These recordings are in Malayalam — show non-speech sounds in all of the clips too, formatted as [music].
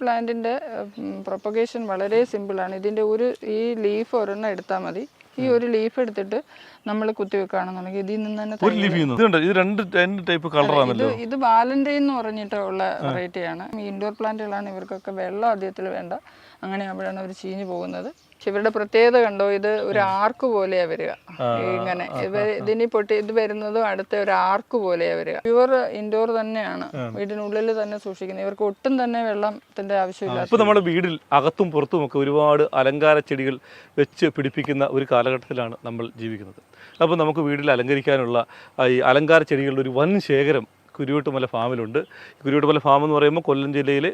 പ്ലാന്റിന്റെ പ്രൊപ്പഗേഷൻ വളരെ സിമ്പിളാണ് ഇതിന്റെ ഒരു ഈ ലീഫ് ഒരെണ്ണം എടുത്താൽ മതി. ഈ ഒരു ലീഫ് എടുത്തിട്ട് നമ്മൾ കുത്തി വെക്കുകയാണെന്നുണ്ടെങ്കിൽ ഇതിൽ നിന്ന് തന്നെ ഒരു ലീഫ് ചെയ്യുന്നു. ഇതുണ്ട്. ഇത് രണ്ട് രണ്ട് ടൈപ്പ് കളറാണല്ലോ ഇത് വാലന്റൈൻ എന്ന് പറഞ്ഞിട്ടുള്ള വെറൈറ്റിയാണ് ഇൻഡോർ പ്ലാന്റുകളാണ് ഇവർക്കൊക്കെ വെള്ളം ആദ്യത്തിൽ വേണ്ട. അങ്ങനെ അവിടെയാണ് അവർ ചീഞ്ഞു പോകുന്നത്. പക്ഷെ ഇവരുടെ പ്രത്യേകത കണ്ടോ? ഇത് ഒരു ആർക്ക് പോലെയാ വരിക. ഇങ്ങനെ. ഇത് ഇതിനി പൊട്ടി ഇത് വരുന്നതും അടുത്ത ഒരു ആർക്ക് പോലെയാ വരിക. പ്യുവർ ഇൻഡോർ തന്നെയാണ്. വീടിനുള്ളിൽ തന്നെ സൂക്ഷിക്കുന്നത്. ഇവർക്ക് ഒട്ടും തന്നെ വെള്ളത്തിന്റെ ആവശ്യമില്ല. ഇപ്പൊ നമ്മുടെ വീടിൽ അകത്തും പുറത്തും ഒക്കെ ഒരുപാട് അലങ്കാര ചെടികൾ വെച്ച് പിടിപ്പിക്കുന്ന ഒരു കാലഘട്ടത്തിലാണ് നമ്മൾ ജീവിക്കുന്നത്. അപ്പോൾ നമുക്ക് വീട്ടിൽ അലങ്കരിക്കാനുള്ള ഈ അലങ്കാര ചെടികളുടെ ഒരു വൻ ശേഖരം കുരുവട്ടുമല ഫാമിലുണ്ട്. കുരുവട്ടുമല ഫാം എന്ന് പറയുമ്പോൾ കൊല്ലം ജില്ലയിലെ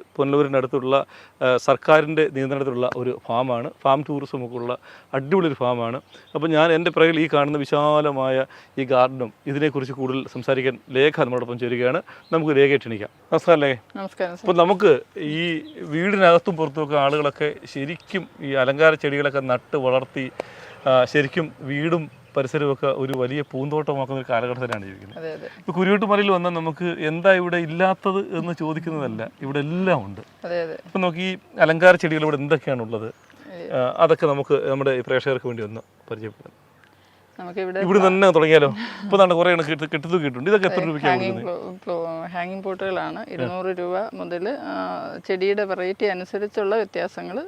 ആ, സർക്കാരിന്റെ നിയന്ത്രണത്തിലുള്ള ഒരു ഫാമാണ്. ഫാം ടൂറിസം ഒക്കെ ഉള്ള അടിപൊളി ഒരു ഫാമാണ്. അപ്പോൾ ഞാൻ എന്റെ പിറകിൽ ഈ കാണുന്ന വിശാലമായ ഈ ഗാർഡനും ഇതിനെക്കുറിച്ച് കൂടുതൽ സംസാരിക്കാൻ ലേഖ നമ്മളോടൊപ്പം ചേരുകയാണ്. നമുക്ക് രേഖ ക്ഷണിക്കാം നമസ്കാരം ലേഖ നമസ്കാരം. അപ്പോൾ നമുക്ക് ഈ വീടിനകത്തും പുറത്തുമൊക്കെ ആളുകളൊക്കെ ശരിക്കും ഈ അലങ്കാര ചെടികളൊക്കെ നട്ട് വളർത്തി ശരിക്കും വീടും പരിസരവും ഒക്കെ ഒരു വലിയ പൂന്തോട്ടമാക്കുന്ന ഒരു കാലഘട്ടത്തിലാണ് ജീവിക്കുന്നത്. ഇപ്പോൾ കുരുവട്ടുമലയിൽ വന്നാൽ നമുക്ക് എന്താ ഇവിടെ ഇല്ലാത്തത് എന്ന് ചോദിക്കുന്നതല്ല ഇവിടെ എല്ലാം ഉണ്ട്. ഇപ്പൊ നമുക്ക് ഈ അലങ്കാര ചെടികൾ ഇവിടെ എന്തൊക്കെയാണ് ഉള്ളത് അതൊക്കെ നമുക്ക് നമ്മുടെ പ്രേക്ഷകർക്ക് വേണ്ടി ഒന്ന് പരിചയപ്പെടാം ഇവിടെ തന്നെ തുടങ്ങിയാലോ? ഇപ്പൊ കുറേ കിട്ടുന്നുണ്ട് ഇതൊക്കെ എത്ര രൂപയ്ക്കാണ് ഹാങ്ങിങ് പോട്ടുകളാണ് ഇരുന്നൂറ് രൂപ മുതൽ ചെടിയുടെ വെറൈറ്റി അനുസരിച്ചുള്ള വ്യത്യാസങ്ങൾ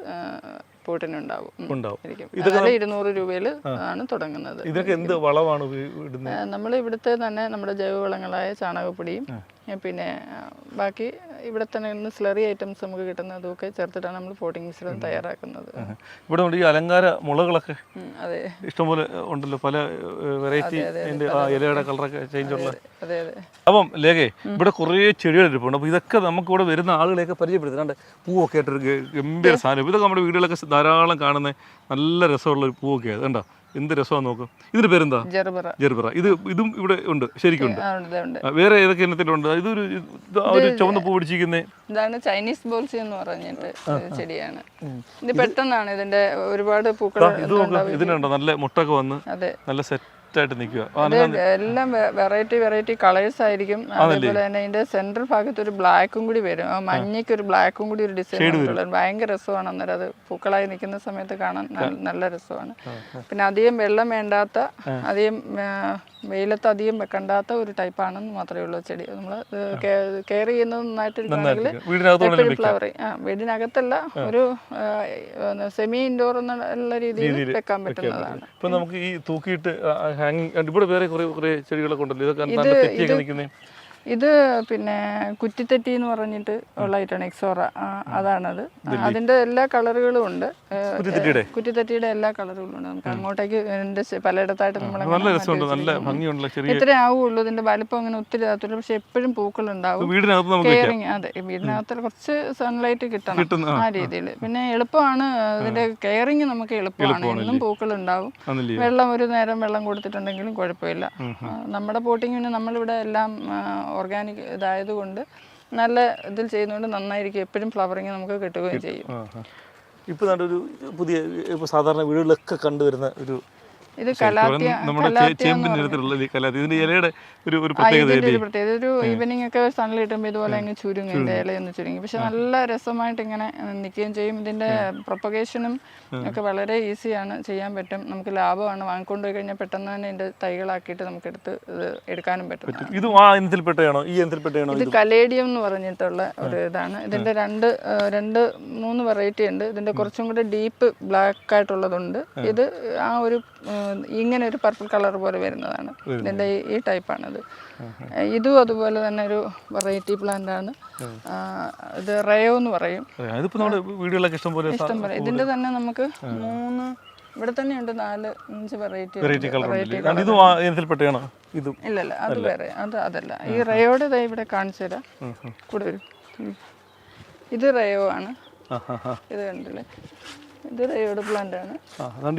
പോട്ടിനുണ്ടാവും. ഉം, ഉണ്ടാവും. ഇരുന്നൂറ് രൂപയിൽ ആണ് തുടങ്ങുന്നത്. ഇതൊക്കെ എന്ത് വളമാണ് നമ്മൾ ഇവിടുത്തെ തന്നെ നമ്മുടെ ജൈവവളങ്ങളായ ചാണകപ്പൊടിയും പിന്നെ ബാക്കി ഇവിടെ തന്നെ ഇന്ന് സ്ലറി ഐറ്റംസ് നമുക്ക് കിട്ടുന്നതൊക്കെ ചേർത്തിട്ടാണ് നമ്മൾ പോട്ടിംഗ് മിശ്രിതം തയ്യാറാക്കുന്നത്. ഇവിടെ ഉണ്ട് ഈ അലങ്കാര മുളകളൊക്കെ. അതെ. ഇഷ്ടംപോലെ ഉണ്ടല്ലോ. പല വെറൈറ്റി ഇലയുടെ കളറൊക്കെ ചേഞ്ച് ഉള്ള. അതെ അതെ അപ്പം ലേഖേ ഇവിടെ കുറേ ചെടികൾ ഇരിപ്പുണ്ട്. അപ്പോൾ ഇതൊക്കെ നമുക്ക് ഇവിടെ വരുന്ന ആളുകളെയൊക്കെ പരിചയപ്പെടുത്തുന്നുണ്ട്. പൂവൊക്കെ ആയിട്ടൊരു ഗംഭീര സാധനം. ഇതൊക്കെ നമ്മുടെ വീടുകളൊക്കെ ധാരാളം കാണുന്ന നല്ല രസമുള്ള ഒരു പൂവൊക്കെ കേട്ടോ കണ്ടോ? എന്ത് രസമാണ് നോക്കും. ഇതിന്റെ പേരെന്താ? ജെർബറ. ഇത് ഇതും ഇവിടെ ഉണ്ട് ശരിക്കും ഉണ്ട്. വേറെ ഏതൊക്കെ ഇനത്തിലുണ്ട് ഇതൊരു ഒരു ചുവന്ന പൂ പിടിച്ചിരിക്കുന്നേ. ഇതാണ് ചൈനീസ് ബോൾസി എന്ന് പറഞ്ഞിട്ട് ചെടിയാണ്. ഇത് പെട്ടെന്നാണ് ഇതിന്റെ ഒരുപാട് പൂക്കൾ ഇത് ഇതിനുണ്ടോ? നല്ല മുട്ടൊക്കെ വന്ന് നല്ല നല്ല സെറ്റായിട്ട് നിൽക്കുക. എല്ലാം വെറൈറ്റി വെറൈറ്റി കളേഴ്സ് ആയിരിക്കും. അതേപോലെ തന്നെ ഇതിന്റെ സെന്റർ ഭാഗത്ത് ഒരു ബ്ലാക്കും കൂടി വരും. ആ മഞ്ഞയ്ക്ക് ഒരു ബ്ലാക്കും കൂടി ഒരു ഡിസൈൻ ഭയങ്കര രസമാണ് അന്നേരം അത്. പൂക്കളായി നിൽക്കുന്ന സമയത്ത് കാണാൻ നല്ല രസമാണ്. പിന്നെ അധികം വെള്ളം വേണ്ടാത്ത അധികം വെയിലത്ത് അധികം വെക്കണ്ടാത്ത ഒരു ടൈപ്പാണെന്ന് മാത്രമേ ഉള്ളൂ ചെടി. നമ്മൾ കെയർ ചെയ്യുന്നത് നന്നായിട്ടിരിക്കുകയാണെങ്കിൽ എപ്പോഴും ഫ്ലവർ ആ വീടിനകത്തല്ല ഒരു സെമി ഇൻഡോർ എന്നുള്ള രീതിയിൽ വെക്കാൻ പറ്റുന്നതാണ്. ഇപ്പൊ നമുക്ക് ഈ തൂക്കിയിട്ട് ഹാങ്ങിങ് ഇവിടെ വേറെ കുറെ കുറെ ചെടികളൊക്കെ ഉണ്ടല്ലോ. ഇതൊക്കെ ഇത് ഇത് പിന്നെ കുറ്റിത്തെറ്റി എന്ന് പറഞ്ഞിട്ട് ഉള്ള ഐറ്റാണ് എക്സോറ അതാണത്. അതിന്റെ എല്ലാ കളറുകളും ഉണ്ട്. കുറ്റിത്തറ്റിയുടെ? എല്ലാ കളറുകളും ഉണ്ട്. നമുക്ക് അങ്ങോട്ടേക്ക് ഇതിന്റെ പലയിടത്തായിട്ട് നമ്മൾ ഇത്രേ ആവുള്ളൂ. ഇതിന്റെ വലിപ്പം അങ്ങനെ ഒത്തിരി ആകത്തില്ല പക്ഷെ എപ്പോഴും പൂക്കൾ ഉണ്ടാവും കെയറിങ് അതെ. വീടിനകത്ത് കുറച്ച് സൺലൈറ്റ് കിട്ടണം. ആ രീതിയിൽ. പിന്നെ എളുപ്പമാണ്. ഇതിന്റെ കെയറിങ് നമുക്ക് എളുപ്പമാണ്. എന്നും പൂക്കൾ ഉണ്ടാവും വെള്ളം ഒരു നേരം വെള്ളം കൊടുത്തിട്ടുണ്ടെങ്കിലും കുഴപ്പമില്ല. നമ്മുടെ നമ്മുടെ പോട്ടിങ്ങിന് നമ്മളിവിടെ എല്ലാം ഓർഗാനിക് ഇതായതുകൊണ്ട് നല്ല ഇതിൽ ചെയ്യുന്നതുകൊണ്ട് നന്നായിരിക്കും. എപ്പോഴും ഫ്ലവറിങ് നമുക്ക് കിട്ടുകയും ചെയ്യും. ഇപ്പോൾ ഒരു പുതിയ ഇപ്പോൾ സാധാരണ വീടുകളിലൊക്കെ കണ്ടുവരുന്ന ഒരു ഇത് നമ്മുടെ കലാത്തി ഇതിന്റെ ഇലയുടെ ഒരു ഒരു പ്രത്യേകത പ്രത്യേകത. ഒരു ഈവനിങ് ഒക്കെ സണ്ണിൽ കിട്ടുമ്പോൾ ഇതുപോലെ അങ്ങ് ചുരുങ്ങും. ഇതിന്റെ ഇലയൊന്ന് ചുരുങ്ങി. പക്ഷെ നല്ല രസമായിട്ട് ഇങ്ങനെ നിൽക്കുകയും ചെയ്യും. ഇതിന്റെ പ്രൊപ്പഗേഷനും ഒക്കെ വളരെ ഈസിയാണ് ചെയ്യാൻ പറ്റും. നമുക്ക് ലാഭമാണ്. വാങ്ങിക്കൊണ്ട് പോയി കഴിഞ്ഞാൽ പെട്ടെന്ന് തന്നെ ഇതിന്റെ തൈകളാക്കിയിട്ട് നമുക്ക് എടുത്ത് ഇത് എടുക്കാനും പറ്റും. ഇത് ആ ഇനത്തിൽപ്പെട്ടയാണോ ഈ ഇനത്തിൽപ്പെട്ടയാണോ ഇത് കലേഡിയം എന്ന് പറഞ്ഞിട്ടുള്ള ഒരു ഇതാണ്. ഇതിന്റെ രണ്ട് രണ്ട് മൂന്ന് വെറൈറ്റി ഉണ്ട്. ഇതിന്റെ കുറച്ചും കൂടെ ഡീപ്പ് ബ്ലാക്ക് ആയിട്ടുള്ളതുണ്ട്. ഇത് ആ ഒരു ഇങ്ങനെ ഒരു പർപ്പിൾ കളർ പോലെ വരുന്നതാണ്. ഇതിന്റെ ഈ- ടൈപ്പാണിത് ഇതും അതുപോലെ തന്നെ ഒരു വെറൈറ്റി പ്ലാന്റ് ആണ്. ഇത് റയോ എന്ന് പറയും. ഇഷ്ടം പോലെ ഇതിന്റെ തന്നെ നമുക്ക് മൂന്ന് ഇവിടെ തന്നെ ഉണ്ട് നാല് അഞ്ച് വെറൈറ്റി ഇതും ഇല്ലല്ല അത് വേറെ അത് അതല്ല. ഈ റയോടെ ദേ ഇവിടെ കാണിച്ചു തരാം. കൂടെ വരും. ഇത് റയോ ആണ്. ഇത് കണ്ടില്ലേ? ഇത് റയോടെ പ്ലാന്റ് ആണ്.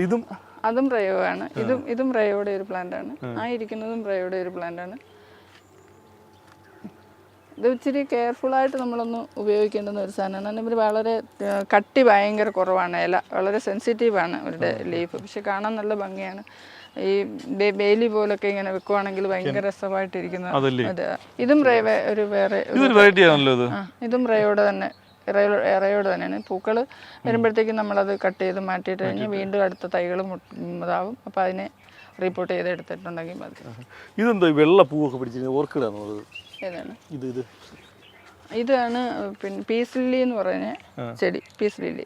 ഇതും അതും റയോ ആണ് ഇതും ഇതും റയോയുടെ ഒരു പ്ലാന്റ് ആണ്. ആ. ഇരിക്കുന്നതും റയോയുടെ ഒരു പ്ലാന്റ് ആണ്. ഇത് ഇച്ചിരി കെയർഫുൾ ആയിട്ട് നമ്മളൊന്ന് ഉപയോഗിക്കേണ്ടുന്ന ഒരു സാധനമാണ്. കാരണം ഇവർ വളരെ കട്ടി ഭയങ്കര കുറവാണ്. ഇല വളരെ സെൻസിറ്റീവ് ആണ് അവരുടെ ലീഫ് പക്ഷെ കാണാൻ നല്ല ഭംഗിയാണ്. ഈ ബേലി പോലൊക്കെ ഇങ്ങനെ വെക്കുവാണെങ്കിൽ ഭയങ്കര രസമായിട്ടിരിക്കുന്ന ഇതും റേ ഒരു വേറെ ഇതും റയോടെ തന്നെ. ഇറയോ- ഇറയോട് തന്നെയാണ്. പൂക്കൾ വരുമ്പോഴത്തേക്കും നമ്മളത് കട്ട് ചെയ്ത് മാറ്റിയിട്ട് കഴിഞ്ഞ് വീണ്ടും അടുത്ത തൈകൾ ഇതാവും. അപ്പോൾ അതിനെ റിപ്പോർട്ട് ചെയ്ത് എടുത്തിട്ടുണ്ടെങ്കിൽ മതി. ഇതെന്തോ വെള്ള പൂവൊക്കെ പിടിച്ചിരുന്നത് ഓർക്കിഡ് ഏതാണ് ഇത് ഇത്. ഇതാണ് പിന്നെ പീസ് ലില്ലി എന്ന് പറയുന്ന ചെടി പീസ് ലില്ലി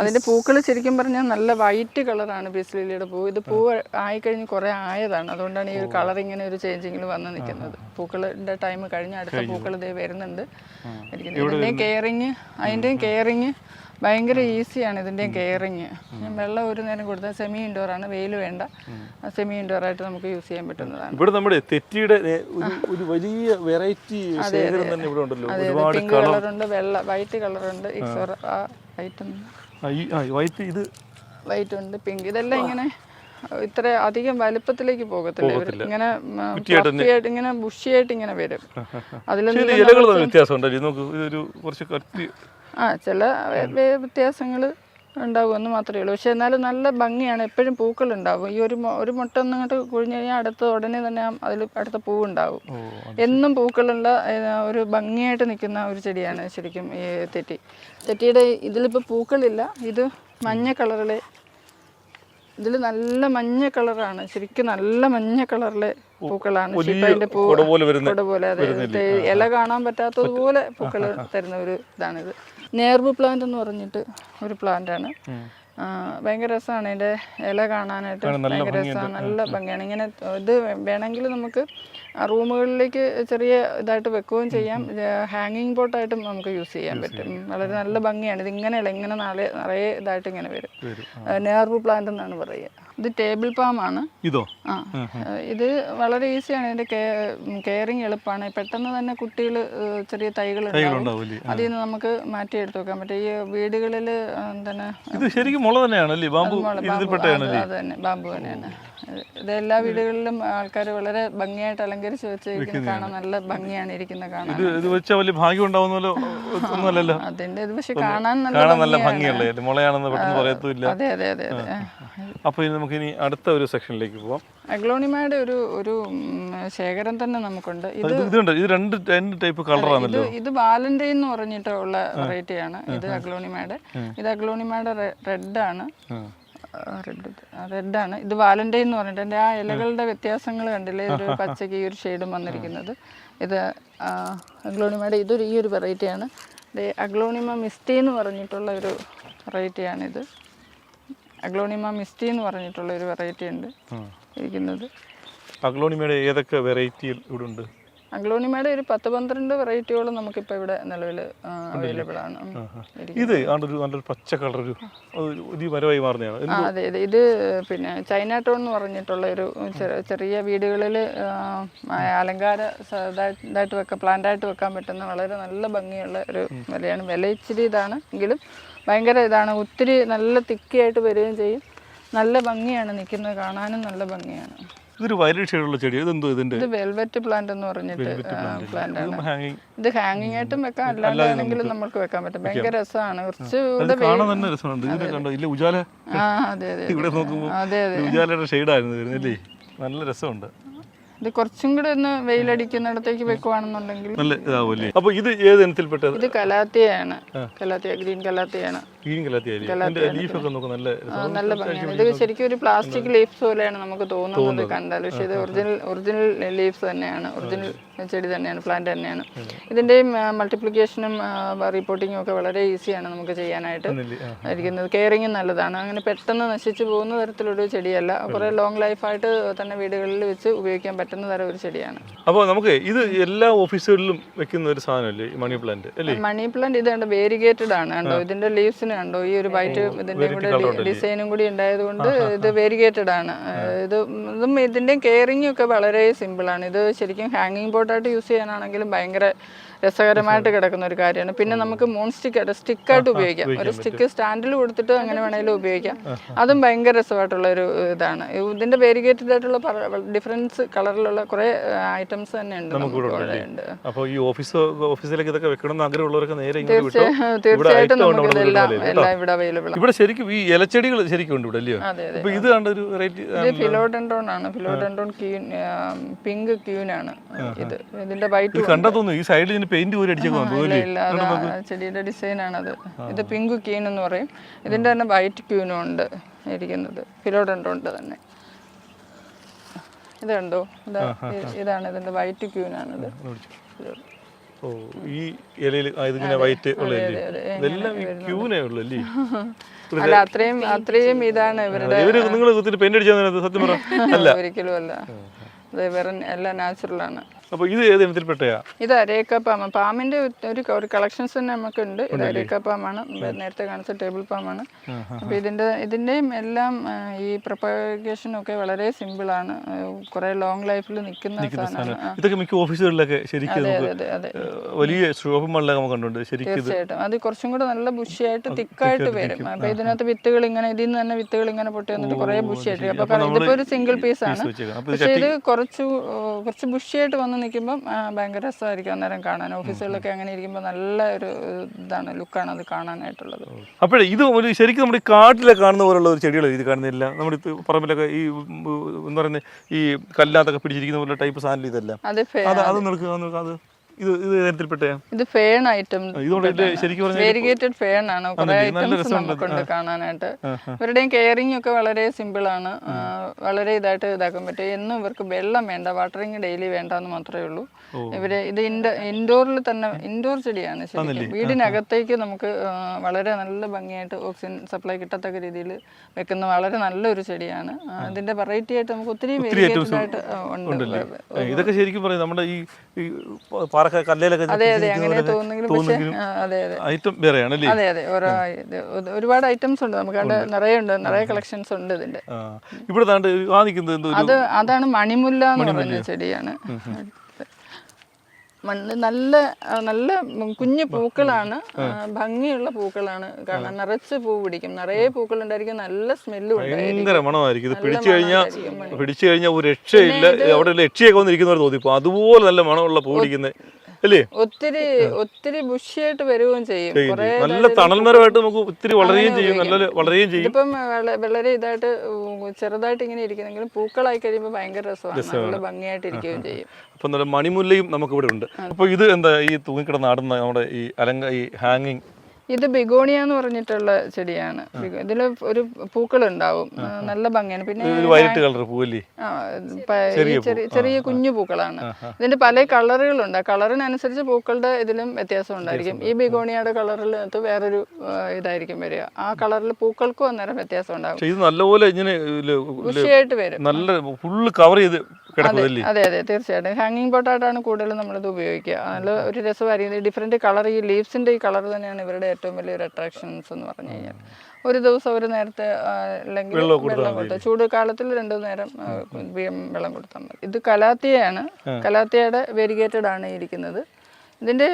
അതിന്റെ പൂക്കൾ ശരിക്കും പറഞ്ഞാൽ നല്ല വൈറ്റ് കളറാണ് പീസ് ലില്ലിയുടെ പൂ. ഇത് പൂ ആയിക്കഴിഞ്ഞ് കുറേ ആയതാണ്. അതുകൊണ്ടാണ് ഈ ഒരു കളർ ഇങ്ങനെ ഒരു ചേഞ്ചിങ്ങിൽ വന്ന് നിൽക്കുന്നത് പൂക്കളുടെ ടൈം കഴിഞ്ഞ് അടുത്ത പൂക്കൾ ഇതേ വരുന്നുണ്ട്. ഇതിന്റെയും ഇതിന്റെയും കെയറിങ് അതിന്റെയും കെയറിങ് ഭയങ്കര ഈസിയാണ് ഇതിന്റെയും കെയറിങ് വെള്ളം ഒരു നേരം കൊടുത്താൽ സെമി ഇൻഡോർ ആണ് വെയിൽ വേണ്ട. സെമി ഇൻഡോർ ആയിട്ട് നമുക്ക് യൂസ് ചെയ്യാൻ പറ്റുന്നതാണ്. ഇവിടെ നമ്മുടെ തെറ്റിയുടെ ഒരു വലിയ വെറൈറ്റി ശേഖരം തന്നെ ഇവിടെ ഉണ്ടല്ലോ. ഒരുപാട് കളർ കളറുണ്ട് വെള്ള വൈറ്റ് കളർ ഉണ്ട് ആ. ഐറ്റം വൈറ്റ് ഇത് വൈറ്റ് ഉണ്ട് പിങ്ക്. ഇതെല്ലാം ഇങ്ങനെ ഇത്ര അധികം വലുപ്പത്തിലേക്ക് പോകത്തില്ല. ഇങ്ങനെ ഇങ്ങനെ ബുഷിയായിട്ട് ഇങ്ങനെ വരും. ചില ഇലകൾ വ്യത്യാസമുണ്ടല്ലോ നോക്ക് ഇതൊരു കുറച്ച് ആ ചില വ്യത്യാസങ്ങൾ ഉണ്ടാവുമെന്ന് മാത്രമേ ഉള്ളൂ. പക്ഷെ എന്നാലും നല്ല ഭംഗിയാണ്. എപ്പോഴും പൂക്കൾ ഉണ്ടാവും ഈ ഒരു ഒരു മുട്ട ഒന്ന് അങ്ങോട്ട് കുഴിഞ്ഞു കഴിഞ്ഞാൽ അടുത്ത ഉടനെ തന്നെ അതിൽ അടുത്ത പൂവ് ഉണ്ടാവും എന്നും പൂക്കളുള്ള ഒരു ഭംഗിയായിട്ട് നിൽക്കുന്ന ഒരു ചെടിയാണ് ശരിക്കും ഈ തെറ്റി. തെറ്റിയുടെ ഇതിലിപ്പോൾ പൂക്കളില്ല. ഇത് മഞ്ഞ കളറിലെ ഇതിൽ നല്ല മഞ്ഞ കളറാണ്. ശരിക്കും നല്ല മഞ്ഞ കളറിലെ പൂക്കളാണ്. പൂവ് പൂ കുട പോലെ ഇല കാണാൻ പറ്റാത്തതുപോലെ പൂക്കൾ തരുന്ന ഒരു ഇതാണിത്. നേർവ് പ്ലാന്റ് എന്ന് പറഞ്ഞിട്ട് ഒരു പ്ലാന്റ് ആണ്. ഭയങ്കര രസമാണ് അതിന്റെ ഇല കാണാനായിട്ട് ഭയങ്കര രസമാണ് നല്ല ഭംഗിയാണ്. ഇങ്ങനെ ഇത് വേണമെങ്കിൽ നമുക്ക് റൂമുകളിലേക്ക് ചെറിയ ഇതായിട്ട് വെക്കുകയും ചെയ്യാം. ഹാങ്ങിങ് പോട്ടായിട്ടും നമുക്ക് യൂസ് ചെയ്യാൻ പറ്റും. വളരെ നല്ല ഭംഗിയാണ്. ഇത് ഇങ്ങനെയല്ല ഇങ്ങനെ നാളെ നിറയെ ഇതായിട്ട് ഇങ്ങനെ വരും. വരും നേർവ് പ്ലാന്റ് എന്നാണ് പറയുക. ഇത് ടേബിൾ പാമാണ്. ഇതോ? ആ. ഇത് വളരെ ഈസിയാണ്. ഇതിന്റെ കെയറിങ് എളുപ്പമാണ്. പെട്ടെന്ന് തന്നെ കുട്ടികൾ ചെറിയ തൈകൾ അതിൽ നിന്ന് നമുക്ക് മാറ്റി എടുത്തു വെക്കാൻ പറ്റും ഈ വീടുകളിൽ തന്നെ ഇത് ശരിക്കും മുള തന്നെയാണല്ലേ ബാമ്പു അത് തന്നെ. ബാമ്പു തന്നെയാണ്. ഇത് എല്ലാ വീടുകളിലും ആൾക്കാർ വളരെ ഭംഗിയായിട്ട് അലങ്കരിച്ച് വെച്ചിരിക്കുന്ന കാണാൻ നല്ല ഭംഗിയാണ് ഇരിക്കുന്ന കാണാൻ. ഇത് വെച്ചാൽ വലിയ ഭാഗ്യം ഉണ്ടാവുന്നല്ലോ ഒന്നുമല്ലല്ലോ? അതിന്റെ ഇത് പക്ഷെ കാണാൻ നല്ല ഭംഗിയാണ്. മുളയാണെന്ന് പെട്ടെന്ന് പറയത്തുമില്ല. അതെ അതെ അതെ അതെ. അപ്പോൾ ഇനി നമുക്ക് ഇനി അടുത്ത ഒരു സെക്ഷനിലേക്ക് പോവാം. അഗ്ലോണിമയുടെ ഒരു ഒരു ശേഖരം തന്നെ നമുക്കുണ്ട്. ഇത് ഇത് ഇതുണ്ട്. ഇത് രണ്ട് രണ്ട് ടൈപ്പ് കളറാണല്ലോ. ഇത് വാലന്റൈൻ എന്ന് പറഞ്ഞിട്ടുള്ള വെറൈറ്റി ആണ് ഇത് അഗ്ലോണിമയുടെ. ഇത് അഗ്ലോണിമയുടെ റെഡ് ആണ് റെഡ് റെഡ് ആണ് ഇത് വാലന്റൈൻ എന്ന് പറഞ്ഞിട്ട് എന്റെ ആ ഇലകളുടെ വ്യത്യാസങ്ങൾ കണ്ടില്ലേ? ഒരു പച്ചയ്ക്ക് ഈ ഒരു ഷെയ്ഡും വന്നിരിക്കുന്നത്. ഇത് അഗ്ലോണിമയുടെ ഇതൊരു ഈ ഒരു വെറൈറ്റിയാണ്. അഗ്ലോണിമ മിസ്റ്റി എന്ന് പറഞ്ഞിട്ടുള്ള ഒരു വെറൈറ്റിയാണ് ഇത് അഗ്ലോണിമ മിസ്റ്റി എന്ന് പറഞ്ഞിട്ടുള്ള ഒരു വെറൈറ്റി ഉണ്ട് ഇരിക്കുന്നത്. അഗ്ലോണിമയുടെ ഏതൊക്കെ വെറൈറ്റിയിൽ ഇവിടെ ഉണ്ട്? അഗ്ലോണിമയുടെ ഒരു പത്ത് പന്ത്രണ്ട് വെറൈറ്റികളും നമുക്കിപ്പോൾ ഇവിടെ നിലവിൽ അവൈലബിൾ ആണ്. ഇത് ആണ്ടൊരു നല്ലൊരു പച്ച കളർ ഒരു മരമായി മാറുന്നതാണ്. ആ അതെ അതെ. ഇത് പിന്നെ ചൈന ടോൺ എന്ന് പറഞ്ഞിട്ടുള്ള ഒരു ചെറിയ- വീടുകളിൽ അലങ്കാര ഇതായിട്ട് വെക്കാൻ വെക്കാം പ്ലാന്റ് ആയിട്ട് വെക്കാൻ പറ്റുന്ന വളരെ നല്ല ഭംഗിയുള്ള ഒരു വിലയാണ്. വില ഇച്ചിരി ഇതാണ് എങ്കിലും ഭയങ്കര ഇതാണ്. ഒത്തിരി നല്ല തിക്കിയായിട്ട് വരികയും ചെയ്യും. നല്ല ഭംഗിയാണ് നിൽക്കുന്നത് കാണാനും നല്ല ഭംഗിയാണ്. ഇതൊരു വയലറ്റ് ഷെയ്ഡുള്ള ചെടി. ഇതെന്തോ ഇതിന്റെ? ഇത് വെൽവെറ്റ് പ്ലാന്റ് എന്ന് പറഞ്ഞിട്ട് പ്ലാന്റ് ആണ്. ഇത് ഹാങ്ങിങ് ആയിട്ടും വെക്കാം അല്ലാണ്ടാണെങ്കിലും നമുക്ക് വെക്കാൻ പറ്റും. ഭയങ്കര രസമാണ്. കുറച്ച് കാണാൻ തന്നെ രസമുണ്ട്. ഇതിനെ കണ്ടോ? ഇല്ല ഉജാല? ആ അതെ അതെ ഇവിടെ നോക്കുമ്പോൾ അതെ അതെ. ഉജാലയുടെ ഷെയ്ഡായിരുന്നു വരുന്നല്ലേ നല്ല രസമുണ്ട്. ഇത് കുറച്ചും കൂടെ ഒന്ന് വെയിലടിക്കുന്നിടത്തേക്ക് വെക്കുവാണെന്നുണ്ടെങ്കിൽ നല്ല അപ്പൊ ഇത് ഏത് ഇനത്തിൽപ്പെട്ടത്? ഇത് കലാത്തിയാണ്. കലാത്തിയ ഗ്രീൻ കലാത്തിയാണ്. ഗ്രീൻ കലാത്തിയായിരിക്കും അതിന്റെ ലീഫൊക്കെ നോക്ക് നല്ല ഭംഗിയാണ്. ഇത് ശരിക്കും ഒരു പ്ലാസ്റ്റിക് ലീഫ്സ് പോലെയാണ് നമുക്ക് തോന്നുന്നത് കണ്ടാൽ. പക്ഷെ ഇത് ഒറിജിനൽ ഒറിജിനൽ ലീഫ്സ് തന്നെയാണ്. ഒറിജിനൽ ചെടി തന്നെയാണ് പ്ലാന്റ് തന്നെയാണ്. ഇതിന്റെ മൾട്ടിപ്ലിക്കേഷനും റിപ്പോർട്ടിങ്ങും ഒക്കെ വളരെ ഈസിയാണ് നമുക്ക് ചെയ്യാനായിട്ട്. ഇരിക്കുന്നത് കെയറിങ്ങും നല്ലതാണ്. അങ്ങനെ പെട്ടെന്ന് നശിച്ചു പോകുന്ന തരത്തിലൊരു ചെടിയല്ല. കുറേ ലോങ് ലൈഫായിട്ട് തന്നെ വീടുകളിൽ വെച്ച് ഉപയോഗിക്കാൻ പറ്റുന്ന തരം ഒരു ചെടിയാണ്. അപ്പോൾ നമുക്ക് ഇത് എല്ലാ ഓഫീസുകളിലും വെക്കുന്ന ഒരു സാധനമല്ലേ മണി പ്ലാന്റ്? അല്ലേ? മണി പ്ലാന്റ് ഇത് കണ്ടോ വേരിഗേറ്റഡ് ആണ് കണ്ടോ? ഇതിന്റെ ലീവ്സിന് കണ്ടോ? ഈ ഒരു വൈറ്റ് ഇതിന്റെ കൂടെ ഡിസൈനും കൂടി ഉണ്ടായതുകൊണ്ട് ഇത് വേരിഗേറ്റഡ് ആണ്. ഇത് ഇതും ഇതിന്റെയും കെയറിംഗ് ഒക്കെ വളരെ സിമ്പിൾ ആണ്. ഇത് ശരിക്കും ഹാങ്ങിങ് ബോട്ടായിട്ട് യൂസ് ചെയ്യാനാണെങ്കിലും ഭയങ്കര രസകരമായിട്ട് കിടക്കുന്ന ഒരു കാര്യമാണ്. പിന്നെ നമുക്ക് മൂൺ സ്റ്റിക്ക് ആയിട്ട് സ്റ്റിക്കായിട്ട് ഉപയോഗിക്കാം. ഒരു സ്റ്റിക്ക് സ്റ്റാൻഡിൽ കൊടുത്തിട്ട് അങ്ങനെ വേണമെങ്കിലും ഉപയോഗിക്കാം. അതും ഭയങ്കര രസമായിട്ടുള്ള ഒരു ഇതാണ്. ഇതിന്റെ വേരിഗേറ്റഡ് ആയിട്ടുള്ള ഡിഫറൻസ് കളറിലുള്ള കുറെ ഐറ്റംസ് തന്നെ ഉണ്ട് അപ്പോൾ ഈ ഓഫീസ് ഓഫീസിലേക്ക് ഇതൊക്കെ വെക്കണം എന്ന് ആഗ്രഹമുള്ളവരൊക്കെ നേരെ ഇങ്ങോട്ട് വിട്ടോ? ഇവിടെ തീർച്ചയായിട്ടും item ഉണ്ട് നമുക്ക് നമ്മുടെ ഇതെല്ലാം വീടുകളിൽ എല്ലാം ഇവിടെ അവൈലബിൾ ആണ്. ഇവിടെ ശരിക്കും ഈ ഇലച്ചെടികൾ ശരിക്കും ഉണ്ട് ഇവിടെ അല്ലയോ? അതെ അതെ. അപ്പൊ ഇത് കണ്ട ഒരു വെറൈറ്റി ഇത് ഫിലോഡൻഡ്രോൺ ആണ്. ഫിലോഡൻഡ്രോൺ ക്യൂൻ പിങ്ക് ക്യൂൻ ആണ് ഇത്. ഇതിന്റെ വൈറ്റ് കണ്ടതൊന്നും ഈ സൈഡിൽ പെയിന്റ് പോലും അത് ചെടിയുടെ ഡിസൈൻ ആണത്. ഇത് പിങ്ക് ക്യൂൻ എന്ന് പറയും. ഇതിന്റെ തന്നെ വൈറ്റ് ക്യൂനും ഉണ്ട് ഇരിക്കുന്നത്. ഉണ്ട് തന്നെ. ഇത് കണ്ടോ? ഇതാ ഇതാണ് ഇതിന്റെ വൈറ്റ് ക്യൂനാണിത് ഓ ഈ ഇലയിൽ ഇതിങ്ങനെ വൈറ്റ് ഉള്ളതല്ലേ ഇതെല്ലാം ഈ ക്യൂനേ ഉള്ളു അല്ലേ? അല്ല അത്രയും അത്രയും ഇതാണ് ഇവരുടെ ഇവർ നിങ്ങൾ പെയിന്റ് അടിച്ചാൽ സത്യം പറ. [laughs] അല്ല. ഒരിക്കലും അല്ല. ഇത് വെറും എല്ലാം നാച്ചുറൽ ആണ്. അപ്പൊ ഇത് ഏത് ഇനത്തിൽപ്പെട്ടയാ ഇത് അരേക്ക പാമ്പ് പാമ്പിന്റെ ഒരു ഒരു കളക്ഷൻസ് തന്നെ നമുക്കുണ്ട്. ഇത് അരേക്ക പാമ്പാണ് നേരത്തെ കാണിച്ച ടേബിൾ പാമാണ്. അപ്പൊ ഇതിന്റെ ഇതിന്റെയും എല്ലാം ഈ പ്രൊപ്പഗേഷൻ ഒക്കെ വളരെ സിമ്പിൾ ആണ് കുറെ ലോങ് ലൈഫിൽ നിൽക്കുന്ന സാധനമാണ്. ഇതൊക്കെ മിക്ക ഓഫീസുകളിലൊക്കെ ശരിക്കും വലിയ നമുക്ക് കണ്ടുണ്ട്. ശരിക്കും തീർച്ചയായിട്ടും. അത് കുറച്ചും കൂടെ നല്ല ബുഷിയായിട്ട് തിക്കായിട്ട് വരും. അപ്പൊ ഇതിനകത്ത് വിത്തുകൾ ഇങ്ങനെ ഇതിൽ നിന്ന് തന്നെ വിത്തുകൾ ഇങ്ങനെ പൊട്ടി വന്നിട്ട് കുറെ ബുഷിയായിട്ട് അപ്പൊ കാരണം ഇതിപ്പോ ഒരു സിംഗിൾ പീസ് ആണ്. പക്ഷെ ഇത് കുറച്ച് കുറച്ച് ബുഷിയായിട്ട് വന്ന് നിൽക്കുമ്പോൾ ഭയങ്കര രസമായിരിക്കും അന്നേരം കാണാൻ. ഓഫീസുകളിലൊക്കെ അങ്ങനെ ഇരിക്കുമ്പോൾ നല്ല ഒരു ഇതാണ് ലുക്കാണ് അത് കാണാനായിട്ടുള്ളത്. അപ്പോഴേ ഇത് ഒരു ശരിക്കും നമ്മുടെ ഈ കാട്ടിലൊക്കെ കാണുന്ന പോലുള്ള ഒരു ചെടികൾ ഇത് കാണുന്നില്ല. നമ്മുടെ പറമ്പിലൊക്കെ ഈ എന്താ പറയുന്നത് ഈ കല്ലാത്തൊക്കെ പിടിച്ചിരിക്കുന്ന പോലെ ടൈപ്പ് സാധനം ഇതല്ല? അത് അത് അത് ഇത് ഇത് തരത്തിൽപ്പെട്ട? ഇത് ഫേൺ ഐറ്റം ഇതുകൊണ്ട് ശരിക്കും വേരിഗേറ്റഡ് ഫേൺ ആണ്. കുറെ ഐറ്റംസ് നമുക്കുണ്ട് കാണാനായിട്ട്. ഇവരുടെയും കെയറിംഗ് ഒക്കെ വളരെ സിമ്പിൾ ആണ്. വളരെ ഇതായിട്ട് ഇതാക്കാൻ പറ്റും. എന്നും ഇവർക്ക് വെള്ളം വേണ്ട വാട്ടറിങ് ഡെയിലി വേണ്ട എന്ന് മാത്രമേ ഉള്ളൂ. ഇവർ ഇത് ഇൻഡോറിൽ തന്നെ ഇൻഡോർ ചെടിയാണ് ശരിക്കും. വീടിനകത്തേക്ക് നമുക്ക് വളരെ നല്ല ഭംഗിയായിട്ട് ഓക്സിജൻ സപ്ലൈ കിട്ടത്തക്ക രീതിയിൽ വെക്കുന്ന വളരെ നല്ലൊരു ചെടിയാണ്. അതിന്റെ ഇതിന്റെ വെറൈറ്റി ആയിട്ട് നമുക്ക് ഒത്തിരി ആയിട്ട് ഉണ്ട്. ഇതൊക്കെ ശരിക്കും പറയും നമ്മുടെ ഈ ഈ പാറ കല്ലേലൊക്കെ അതെ അതെ അങ്ങനെ തോന്നുന്നെങ്കിലും പക്ഷേ അതെ അതെ. ഐറ്റം വേറെയാണ് അതെ അതെ ഓരോ ഒരുപാട് ഐറ്റംസ് ഉണ്ട് നമുക്ക്. അവിടെ നിറയെ ഉണ്ട് നിറയെ കളക്ഷൻസ് ഉണ്ട് ഇതിന്റെ. ഇവിടെ അത് അതാണ് മണിമുല്ല എന്ന് പറയുന്ന ചെടിയാണ്. മണ്ണ് നല്ല നല്ല കുഞ്ഞു പൂക്കളാണ്. ഭംഗിയുള്ള പൂക്കളാണ്. കാണാൻ നിറച്ച് പൂ പിടിക്കും. നിറയെ പൂക്കൾ ഉണ്ടായിരിക്കും നല്ല സ്മെല്ലും ഭയങ്കര മണമായിരിക്കും. ഇത് പിടിച്ചു കഴിഞ്ഞാൽ പിടിച്ചു കഴിഞ്ഞാൽ ഒരു രക്ഷയില്ല. അവിടെ രക്ഷയൊക്കെ വന്നിരിക്കുന്നവർ തോന്നിപ്പോ അതുപോലെ നല്ല മണമുള്ള പൂ പിടിക്കുന്നത് അല്ലേ? ഒത്തിരി ഒത്തിരി ബുഷിയായിട്ട് വരികയും ചെയ്യും. നല്ല തണൽ മരമായിട്ട് നമുക്ക് ഒത്തിരി വളരുകയും ചെയ്യും. നല്ല വളരുകയും ചെയ്യും. ഇപ്പം വള- വളരെ ഇതായിട്ട് ചെറുതായിട്ട് ഇങ്ങനെ ഇരിക്കുന്നെങ്കിലും പൂക്കളായി കഴിയുമ്പോൾ ഭയങ്കര രസമാണ്. നല്ല ഭംഗിയായിട്ട് ഇരിക്കുകയും ചെയ്യും. അപ്പം നല്ല മണിമുല്ലയും നമുക്ക് ഇവിടെ ഉണ്ട് അപ്പോൾ ഇത് എന്താ ഈ തൂങ്ങിക്കിടന്ന് ആടുന്ന നമ്മുടെ ഈ അലങ്ക ഈ ഹാങ്ങിങ് ഇത് ബിഗോണിയ എന്ന് പറഞ്ഞിട്ടുള്ള ചെടിയാണ്. ഇതിൽ ഒരു പൂക്കൾ ഉണ്ടാവും നല്ല ഭംഗിയാണ്. പിന്നെ കളർ പൂവല്ലേ? ചെറിയ ചെറിയ കുഞ്ഞു പൂക്കളാണ്. ഇതിന്റെ പല കളറുകളുണ്ട്. കളറിനനുസരിച്ച് പൂക്കളുടെ ഇതിലും വ്യത്യാസം ഉണ്ടായിരിക്കും ഈ ബിഗോണിയയുടെ കളറിനകത്ത് വേറൊരു ഇതായിരിക്കും വരിക. ആ കളറിൽ പൂക്കൾക്കും അന്നേരം വ്യത്യാസം ഉണ്ടാകും ഇത് നല്ലപോലെ ഇങ്ങനെ വരും. നല്ല ഫുള്ള് കവർ ചെയ്ത് കിടക്കുന്നതല്ലേ അതെ അതെ തീർച്ചയായിട്ടും. ഹാങ്ങിങ് പോട്ടായിട്ടാണ് കൂടുതലും നമ്മളിത് ഉപയോഗിക്കുക. അതിൽ ഒരു രസമായിരിക്കും. ഡിഫറെന്റ് കളർ ഈ ലീവ്സിന്റെ ഈ കളർ തന്നെയാണ് ഇവരുടെ ഏറ്റവും വലിയൊരു അട്രാക്ഷൻസ് എന്ന് പറഞ്ഞു കഴിഞ്ഞാൽ. ഒരു ദിവസം ഒരു നേരത്തെ അല്ലെങ്കിൽ വെള്ളം കൊടുത്താൽ ചൂട് കാലത്തിൽ രണ്ടു നേരം വെള്ളം കൊടുത്താൽ മതി. ഇത് കലാത്തിയാണ് കലാത്തിയുടെ വെരിഗേറ്റഡ് ആണ് ഇരിക്കുന്നത്. ഇതിന്റെ